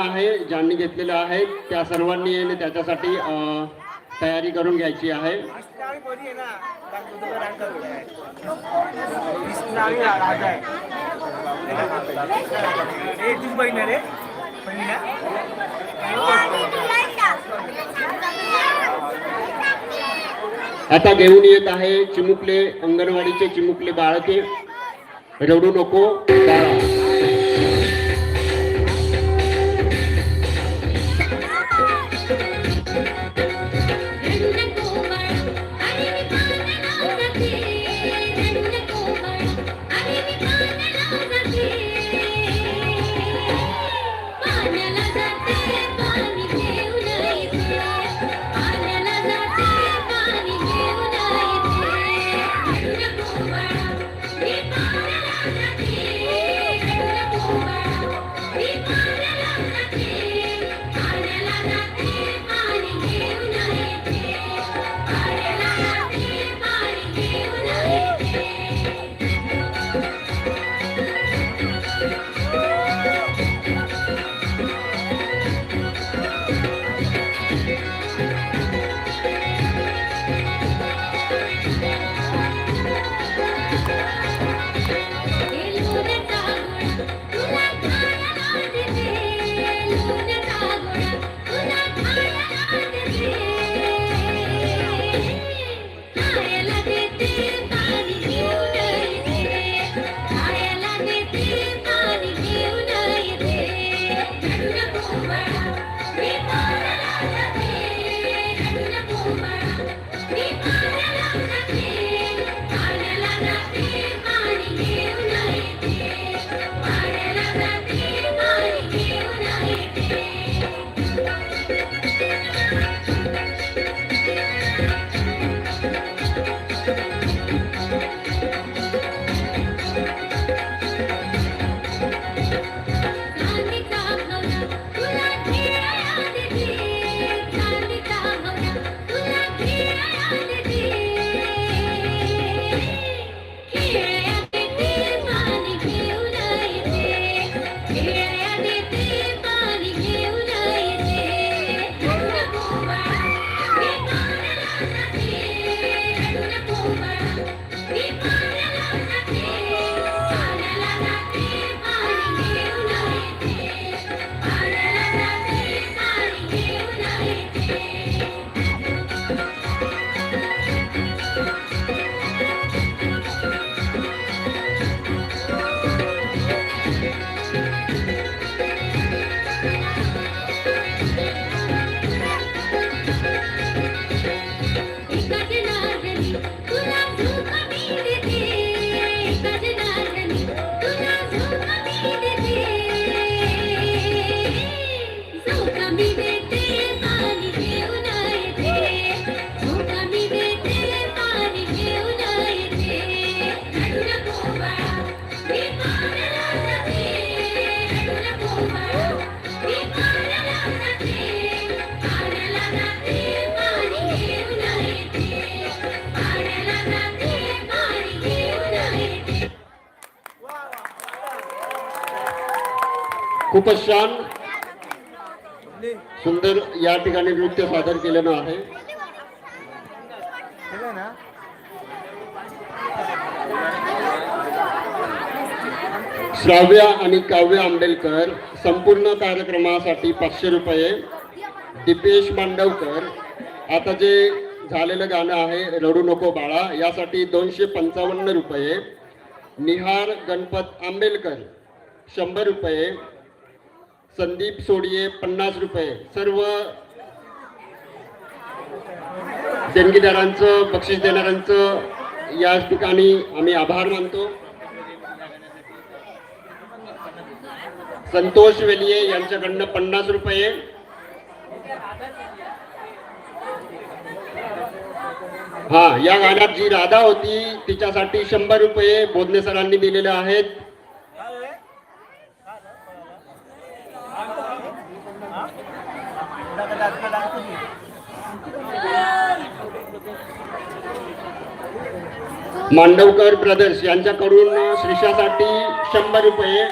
आहे ज्यांनी घेतलेले आहेत त्या सर्वांनी येणे त्याच्यासाठी तयारी करून घ्यायची आहे. आता घेऊन येत आहे चिमुकले अंगणवाडीचे चिमुकले बाळके. रडू नको खूपच छान सुंदर या ठिकाणी नृत्य सादर केलेलं आहे. श्राव्या आणि काव्य आंबेलकर संपूर्ण कार्यक्रमासाठी पाचशे रुपये. दीपेश मांडवकर आता जे झालेलं गाणं आहे रडू नको बाळा यासाठी दोनशे पंचावन्न रुपये. निहार गणपत आंबेलकर शंभर रुपये. संदीप सोडिये पन्नास रुपये. सर्व देणगीदारांचं बक्षीस देणाऱ्यांचं या ठिकाणी आम्ही आभार मानतो. संतोष वेलिये यांच्याकडनं पन्नास रुपये. हा या गाण्यात जी राधा होती तिच्यासाठी शंभर रुपये बोधने सरांनी दिलेले आहेत. मांडवकर ब्रदर्स यांच्याकडून श्रीषासाठी शंभर रुपये